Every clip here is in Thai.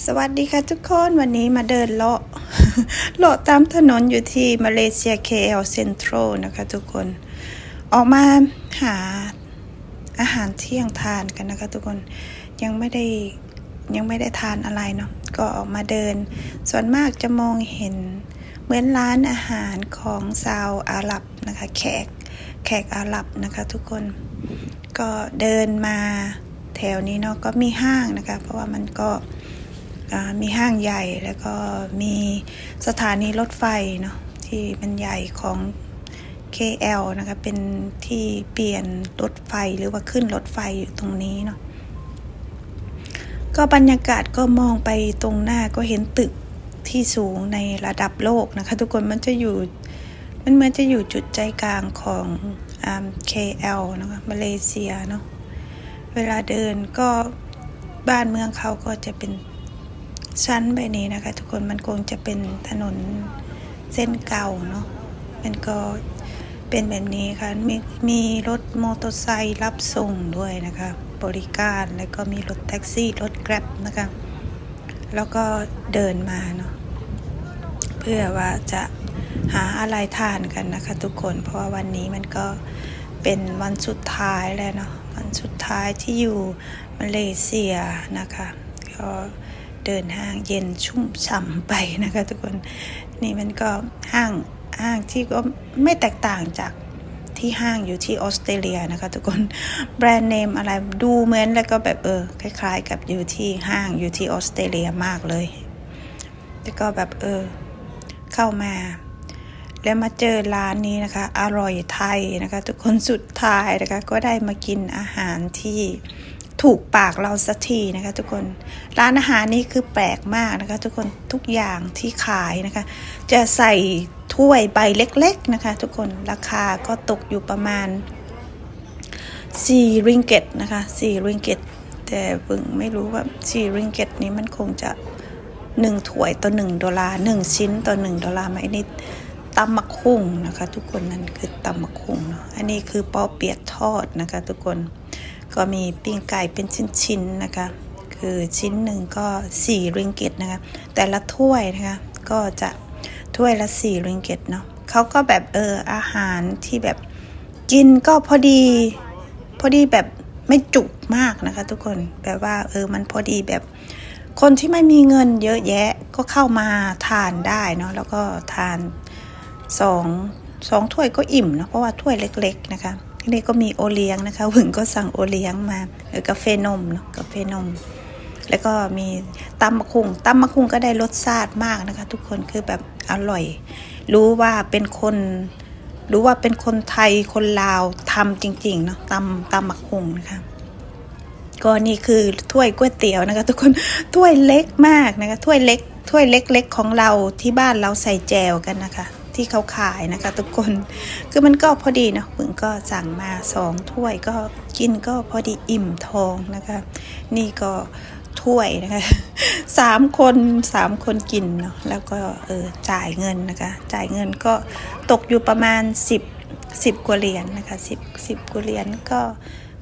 สวัสดีค่ะทุกคนวันนี้มาเดินเลาะเลาะตามถนนอยู่ที่มาเลเซีย KL Central นะคะทุกคน ออกมาหาอาหารเที่ยงทานกันนะคะทุกคนยังไม่ได้ยังไม่ได้ทานอะไรเนาะก็ออกมาเดิน ส่วนมากจะมองเห็นเหมือนร้านอาหารของชาวอาหรับนะคะแขกแขกอาหรับนะคะทุกคนก็เดินมาแถวนี้เนาะก็มีห้างนะคะ เพราะว่ามันก็ มีห้างใหญ่แล้วก็มีสถานีรถไฟเนาะที่มันใหญ่ของ KL นะคะเป็นที่เปลี่ยนรถไฟหรือว่าขึ้นรถไฟอยู่ตรงนี้เนาะก็บรรยากาศก็มองไปตรงหน้าก็เห็นตึกที่สูงในระดับโลกนะคะ ทุกคนมันจะอยู่มันเหมือนจะอยู่จุดใจกลางของอ KL นะคะมาเลเซียเนาะเวลาเดินก็บ้านเมืองเขาก็จะเป็น ชั้นแบนี้นะคะ ทุกคนมันคงจะเป็นถนนเส้นเก่าเนาะมันก็เป็นแบบนี้ค่ะมีมีรถมอเตอร์ไซค์รับส่งด้วยนะคะ บริการแล้วก็มีรถแท็กซี่ รถแกร็บนะคะ แล้วก็เดินมาเนาะเพื่อว่าจะหาอะไรทานกันนะคะ ทุกคนเพราะว่าวันนี้มันก็เป็นวันสุดท้ายแล้วเนาะวันสุดท้ายที่อยู่มาเลเซียนะคะ ก็ เดินห้างเย็นชุ่มฉ่ำไปนะคะทุกคนนี่มันก็ห้างห้างที่ก็ไม่แตกต่างจากที่ห้างอยู่ที่ออสเตรเลียนะคะทุกคนแบรนด์เนมอะไรดูเหมือนแล้วก็แบบเออคล้าย ๆ กับอยู่ที่ห้างอยู่ที่ออสเตรเลียมากเลยแต่ก็แบบเออเข้ามา แล้วมาเจอร้านนี้นะคะ อร่อยไทยนะคะ ทุกคนสุดท้ายนะคะก็ได้มากินอาหารที่ ถูกปากเราสักทีนะคะทุกคนร้านอาหารนี้คือแปลกมากนะคะ ทุกคนทุกอย่างที่ขายนะคะ จะใส่ถ้วยใบเล็กๆนะคะ ทุกคนราคาก็ตกอยู่ประมาณ4ริงเกตนะคะ4ริงเกตแต่เพิ่งไม่รู้ว่า4ริงเกตนี้มันคงจะหนึ่งถ้วยต่อหนึ่งดอลลาร์หนึ่งชิ้นต่อหนึ่งดอลลาร์ไหมนนี้ตำมักคุ้งนะคะ ทุกคนนั่นคือตำมักคุ้งเนาะอันนี้คือปอเปียกทอดนะคะ ทุกคน ก็มีปิ้งไก่เป็นชิ้นๆนะคะ คือชิ้นหนึ่งก็สี่ริงกิตนะคะ แต่ละถ้วยนะคะ ก็จะถ้วยละสี่ริงกิตเนาะเขาก็แบบเอออาหารที่แบบกินก็พอดี พอดีแบบไม่จุกมากนะคะทุกคนแบบว่าเออมันพอดีแบบคนที่ไม่มีเงินเยอะแยะก็เข้ามาทานได้เนาะแล้วก็ทานสองสองถ้วยก็อิ่มเนาะเพราะว่าถ้วยเล็ก ๆ นะคะ ทีนี้ก็มีโอเลี้ยงนะคะหึงก็สั่งโอเลี้ยงมาเออกาแฟนมเนาะกาแฟนม แล้วก็มีตำมะคุงตำมะคุงก็ได้รสชาติมากนะคะ ทุกคนคือแบบอร่อย รู้ว่าเป็นคนรู้ว่าเป็นคนไทยคนลาวทำจริงๆเนาะตำตำมะคุงนะคะ ก็นี่คือถ้วยก๋วยเตี๋ยวนะคะ ทุกคนถ้วยเล็กมากนะคะถ้วยเล็กถ้วยเล็กๆของเราที่บ้านเราใส่แจวกันนะคะ ที่เขาขายนะคะ ทุกคน คือมันก็พอดีเนาะผึงก็สั่งมาสองถ้วยก็กินก็พอดีอิ่มท้องนะคะ นี่ก็ถ้วยนะคะสามคนสามคนกินเนาะแล้วก็เออจ่ายเงินนะคะ จ่ายเงินก็ตกอยู่ประมาณสิบสิบกว่าเหรียญนะคะสิบสิบกว่าเหรียญก็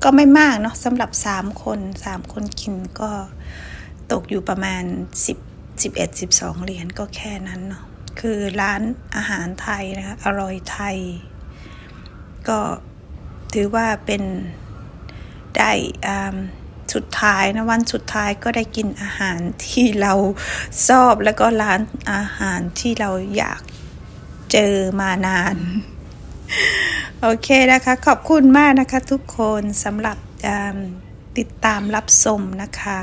ก็ไม่มากเนาะสำหรับสามคนสามคนกินก็ตกอยู่ประมาณสิบสิบเอ็ดสิบสองเหรียญก็แค่นั้นเนาะ คือร้านอาหารไทยนะคะอร่อยไทย ก็ถือว่าเป็นได้สุดท้ายนะวันสุดท้ายก็ได้กินอาหารที่เราชอบแล้วก็ร้านอาหารที่เราอยากเจอมานาน โอเคนะคะ ขอบคุณมากนะคะทุกคนสำหรับติดตามรับชมนะคะ